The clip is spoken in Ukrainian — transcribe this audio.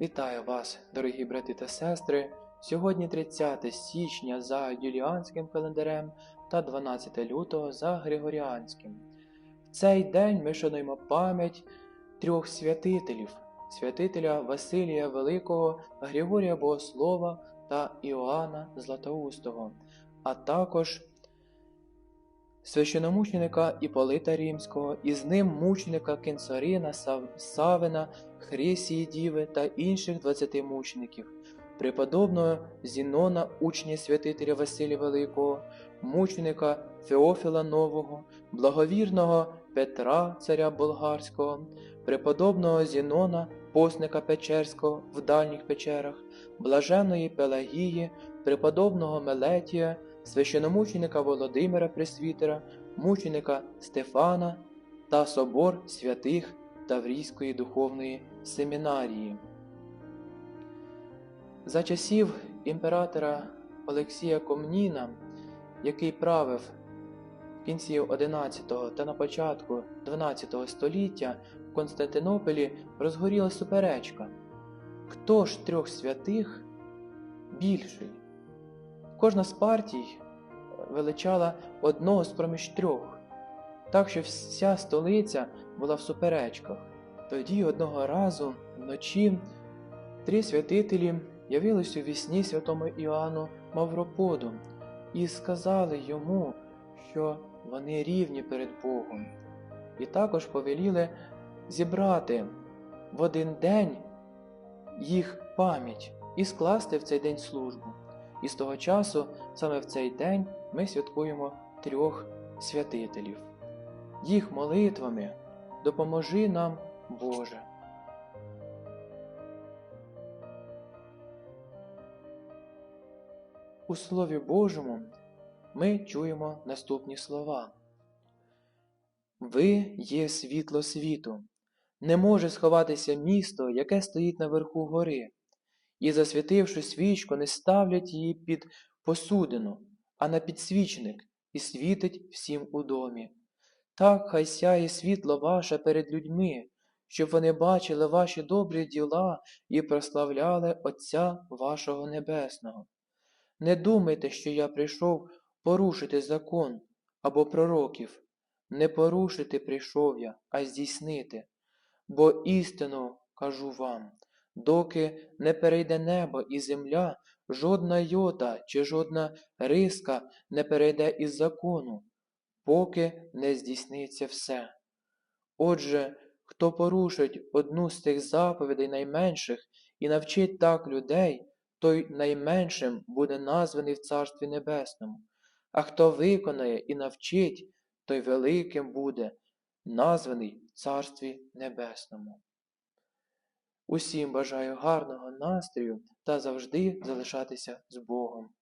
Вітаю вас, дорогі брати та сестри. Сьогодні 30 січня за юліанським календарем та 12 лютого за Григоріанським. В цей день ми шануємо пам'ять трьох святителів: святителя Василія Великого, Григорія Богослова та Іоанна Златоустого, а також священомученика Іполита Римського, і з ним мученика Кенцарина, Сав- Савина, Хрисії Діви та інших 20 мучеників, преподобного Зінона, учня святителя Василія Великого, мученика Феофіла Нового, благовірного Петра, царя Болгарського, преподобного Зінона, постника Печерського в дальніх печерах, блаженної Пелагії, преподобного Мелетія, священомученика Володимира Пресвітера, мученика Стефана та собор святих Таврійської духовної семінарії. За часів імператора Олексія Комніна, який правив в кінці 11 та на початку 12 століття в Константинополі розгоріла суперечка. Хто ж трьох святих більший? Кожна з партій величала одного з проміж трьох, так що вся столиця була в суперечках. Тоді одного разу вночі три святителі явились у вісні святому Іоанну Мавроподу і сказали йому, що вони рівні перед Богом, і також повеліли зібрати в один день їх пам'ять і скласти в цей день службу. І з того часу, саме в цей день, ми святкуємо трьох святителів. Їх молитвами допоможи нам, Боже. У Слові Божому ми чуємо наступні слова. Ви є світло світу. Не може сховатися місто, яке стоїть наверху гори, і, засвітивши свічку, не ставлять її під посудину, а на підсвічник, і світить всім у домі. Так хай сяє світло ваше перед людьми, щоб вони бачили ваші добрі діла і прославляли Отця вашого Небесного. Не думайте, що я прийшов порушити закон або пророків. Не порушити прийшов я, а здійснити. Бо істину кажу вам, доки не перейде небо і земля, жодна йота чи жодна риска не перейде із закону, поки не здійсниться все. Отже, хто порушить одну з тих заповідей найменших і навчить так людей, той найменшим буде названий в Царстві Небесному, а хто виконає і навчить, той великим буде, названий в Царстві Небесному. Усім бажаю гарного настрою та завжди залишатися з Богом.